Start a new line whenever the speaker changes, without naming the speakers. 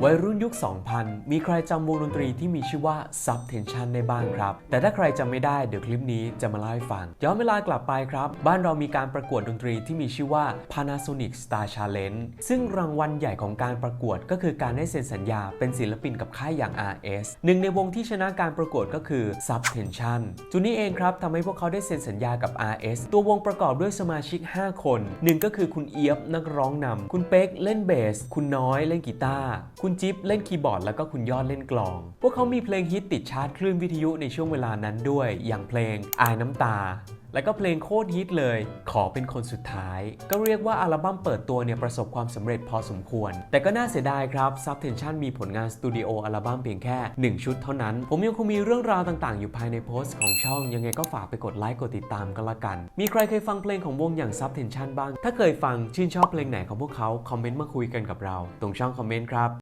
วัยรุ่นยุค 2000 มีใครจำวงดนตรีที่มีชื่อว่า Subtension ได้บ้างครับ แต่ถ้าใครจำไม่ได้เดี๋ยวคลิปนี้จะมาเล่าให้ฟัง ย้อนเวลากลับไปครับ บ้านเรามีการประกวดดนตรีที่มีชื่อว่า Panasonic Star Challenge ซึ่งรางวัลใหญ่ของการประกวดก็คือการได้เซ็นสัญญาเป็นศิลปินกับค่ายอย่าง RS หนึ่งในวงที่ชนะการประกวดก็คือ Subtension จุดนี้เองครับทำให้พวกเขาได้เซ็นสัญญากับ RS ตัววงประกอบด้วยสมาชิก 5 คนหนึ่งก็คือคุณเอียบนักร้องนำคุณเป๊กเล่นเบส คุณน้อยเล่นกีตาร์คุณจิ๊บเล่นคีย์บอร์ดแล้วก็คุณยอดเล่นกลอง พวกเขามีเพลงฮิตติดชาร์ตคลื่นวิทยุในช่วงเวลานั้นด้วย อย่างเพลงอายน้ำตา และก็เพลงโคตรฮิตเลย ขอเป็นคนสุดท้าย ก็เรียกว่าอัลบั้มเปิดตัวเนี่ยประสบความสำเร็จพอสมควร แต่ก็น่าเสียดายครับ Subtension มีผลงานสตูดิโออัลบั้มเพียงแค่ 1 ชุดเท่านั้น ผมยังคงมีเรื่องราวต่างๆ อยู่ภายในโพสต์ของช่อง ยังไงก็ฝากไปกดไลค์กดติดตามกันละกัน มีใครเคยฟังเพลงของวงอย่าง Subtension บ้าง ถ้าเคยฟังชื่นชอบเพลงไหนของพวกเขาคอมเมนต์มาคุยกันกับเรา ตรงช่องคอมเมนต์ครับ